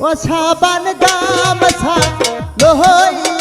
ও সাবান গামছা লোহই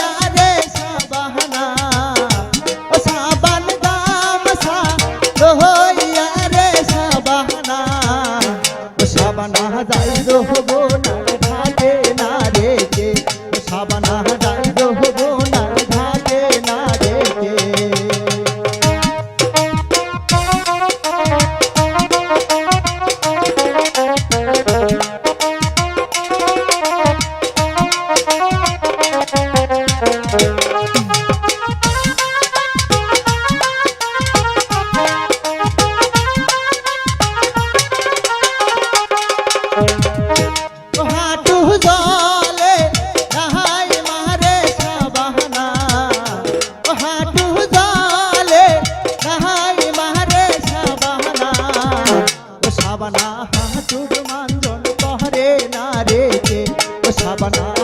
সাবানা হাতুর মাঞ্জন করে না রে ও সাবানা।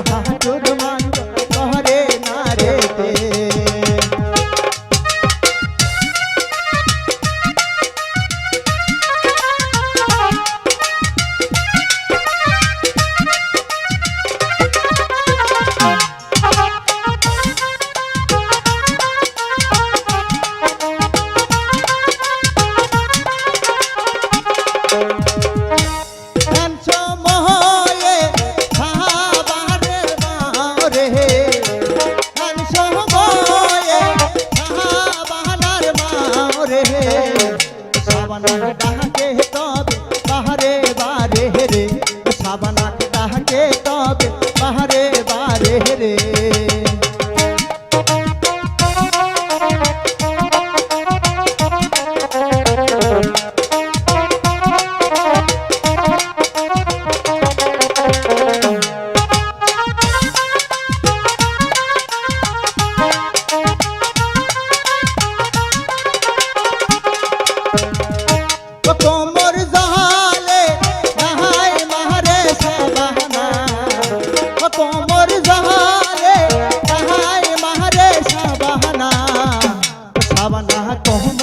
como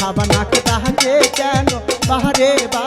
সাবানাকে তাহাকে কেন? বাহারে বা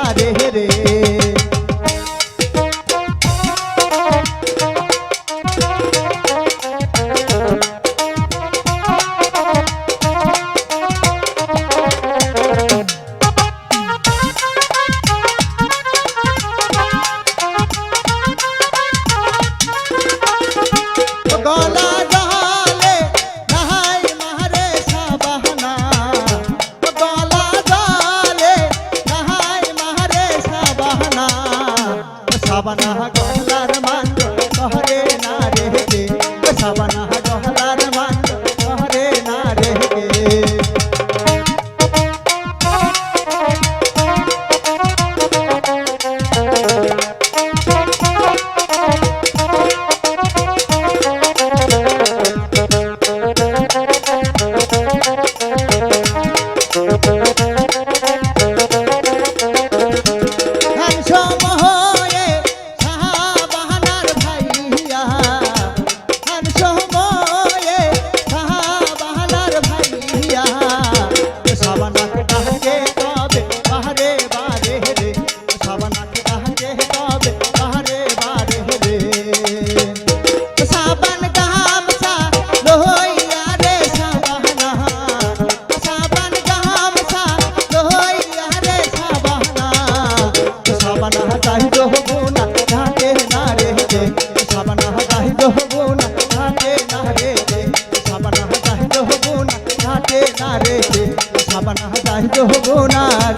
না রেখে সাবানা তাই যৌবনার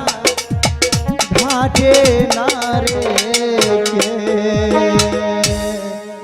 ঘাটে না রেখে